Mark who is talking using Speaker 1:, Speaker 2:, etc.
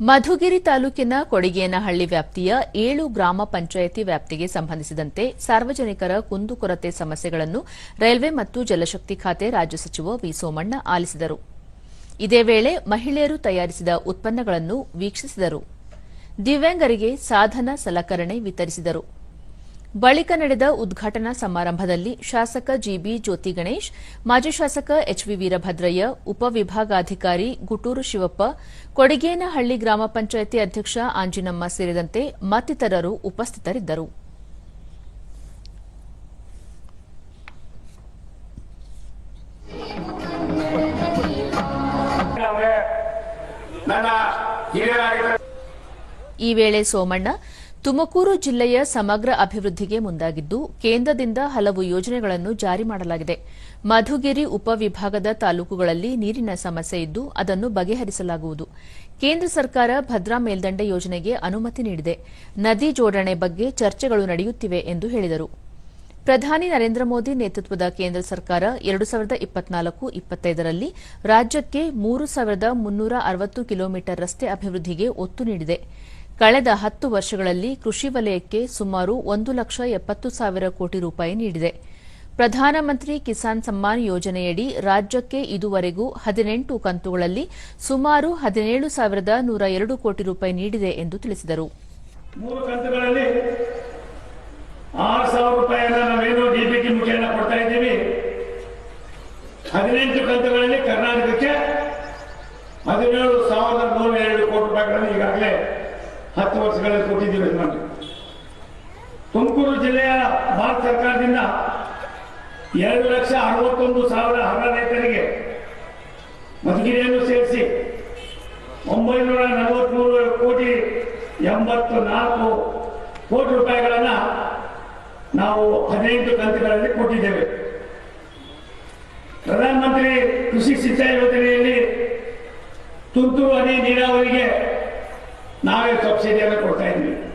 Speaker 1: ಮಧುಗಿರಿ ತಾಲೂಕಿನ ಕೊಡಿಗೇನಹಳ್ಳಿ ವ್ಯಾಪ್ತಿಯ ಏಳು ಗ್ರಾಮ ಪಂಚಾಯಿತಿ ವ್ಯಾಪ್ತಿಗೆ ಸಂಬಂಧಿಸಿದಂತೆ ಸಾರ್ವಜನಿಕರ ಕುಂದುಕೊರತೆ ಸಮಸ್ಯೆಗಳನ್ನು ರೈಲ್ವೆ ಮತ್ತು ಜಲಶಕ್ತಿ ಖಾತೆ ರಾಜ್ಯ ಸಚಿವ ವಿ ಸೋಮಣ್ಣ ಆಲಿಸಿದರು. ಇದೇ ವೇಳೆ ಮಹಿಳೆಯರು ತಯಾರಿಸಿದ ಉತ್ಪನ್ನಗಳನ್ನು ವೀಕ್ಷಿಸಿದರು. ದಿವ್ಯಾಂಗರಿಗೆ ಸಾಧನ ಸಲಕರಣೆ ವಿತರಿಸಿದರು. ಬಳಿಕ ನಡೆದ ಉದ್ಘಾಟನಾ ಸಮಾರಂಭದಲ್ಲಿ ಶಾಸಕ ಜಿಬಿ ಜ್ಯೋತಿ ಗಣೇಶ್ ಮಾಜಿ ಶಾಸಕ ಎಚ್ವಿ ವೀರಭದ್ರಯ್ಯ ಉಪವಿಭಾಗಾಧಿಕಾರಿ ಗುಟೂರು ಶಿವಪ್ಪ ಕೊಡಿಗೇನಹಳ್ಳಿ ಗ್ರಾಮ ಪಂಚಾಯಿತಿ ಅಧ್ಯಕ್ಷ ಆಂಜಿನಮ್ಮ ಸೇರಿದಂತೆ ಮತ್ತಿತರರು ಉಪಸ್ಥಿತರಿದ್ದರು. ಈ ವೇಳೆ ಸೋಮಣ್ಣ ತುಮಕೂರು ಜಿಲ್ಲೆಯ ಸಮಗ್ರ ಅಭಿವೃದ್ಧಿಗೆ ಮುಂದಾಗಿದ್ದು, ಕೇಂದ್ರದಿಂದ ಹಲವು ಯೋಜನೆಗಳನ್ನು ಜಾರಿ ಮಾಡಲಾಗಿದೆ. ಮಧುಗಿರಿ ಉಪವಿಭಾಗದ ತಾಲೂಕುಗಳಲ್ಲಿ ನೀರಿನ ಸಮಸ್ಯೆ ಇದ್ದು, ಅದನ್ನು ಬಗೆಹರಿಸಲಾಗುವುದು. ಕೇಂದ್ರ ಸರ್ಕಾರ ಭದ್ರಾ ಮೇಲ್ದಂಡೆ ಯೋಜನೆಗೆ ಅನುಮತಿ ನೀಡಿದೆ. ನದಿ ಜೋಡಣೆ ಬಗ್ಗೆ ಚರ್ಚೆಗಳು ನಡೆಯುತ್ತಿವೆ ಎಂದು ಹೇಳಿದರು. ಪ್ರಧಾನಿ ನರೇಂದ್ರ ಮೋದಿ ನೇತೃತ್ವದ ಕೇಂದ್ರ ಸರ್ಕಾರ ಎರಡು ಸಾವಿರದ ಇಪ್ಪತ್ನಾಲ್ಕು ಇಪ್ಪತ್ತೈದರಲ್ಲಿ ರಾಜ್ಯಕ್ಕೆ ಮೂರು ಸಾವಿರದ ಮುನ್ನೂರ ಅರವತ್ತು ಕಿಲೋಮೀಟರ್ ರಸ್ತೆ ಅಭಿವೃದ್ಧಿಗೆ ಒತ್ತು ನೀಡಿದೆ. ಕಳೆದ ಹತ್ತು ವರ್ಷಗಳಲ್ಲಿ ಕೃಷಿ ವಲಯಕ್ಕೆ ಸುಮಾರು ಒಂದು ಲಕ್ಷ ಎಪ್ಪತ್ತು ಸಾವಿರ ಕೋಟಿ ರೂಪಾಯಿ ನೀಡಿದೆ. ಪ್ರಧಾನಮಂತ್ರಿ ಕಿಸಾನ್ ಸಮ್ಮಾನ್ ಯೋಜನೆಯಡಿ ರಾಜ್ಯಕ್ಕೆ ಇದುವರೆಗೂ ಹದಿನೆಂಟು ಕಂತುಗಳಲ್ಲಿ ಸುಮಾರು ಹದಿನೇಳು ಸಾವಿರದ ನೂರ ಎರಡು ಕೋಟಿ ರೂಪಾಯಿ ನೀಡಿದೆ ಎಂದು ತಿಳಿಸಿದರು.
Speaker 2: ಹದಿನೆಂಟು ಕಂತುಗಳಲ್ಲಿ ಕರ್ನಾಟಕಕ್ಕೆ ಹದಿನೇಳು ಸಾವಿರದ ನೂರ ಎರಡು ಕೋಟಿ ರೂಪಾಯಿಗಳನ್ನು ಈಗಾಗಲೇ ಹತ್ತು ವರ್ಷಗಳಲ್ಲಿ ಕೊಟ್ಟಿದ್ದೀವಿ ಯಜಮಾನ್ರೆ. ತುಮಕೂರು ಜಿಲ್ಲೆಯ ಭಾರತ ಸರ್ಕಾರದಿಂದ ಎರಡು ಲಕ್ಷ ಅರವತ್ತೊಂದು ಸಾವಿರ ಹರ ರೈತರಿಗೆ ಮಧುಗಿರಿಯನ್ನು ಸೇರಿಸಿ ಒಂಬೈನೂರ ನಲವತ್ಮೂರು ಕೋಟಿ ಎಂಬತ್ತು ನಾಲ್ಕು ಕೋಟಿ ರೂಪಾಯಿಗಳನ್ನು ನಾವು ಹದಿನೈದು ಕಂತುಗಳಲ್ಲಿ ಕೊಟ್ಟಿದ್ದೇವೆ ಪ್ರಧಾನಮಂತ್ರಿ ಕೃಷಿ ಸಿಂಚಾಯಿ ಯೋಜನೆಯಲ್ಲಿ ತುಂತುರು ಹನಿ ನೀರಾವರಿಗೆ ನಾವೇ ಸಬ್ಸಿಡಿಯನ್ನು ಕೊಡ್ತಾ ಇದ್ವಿ.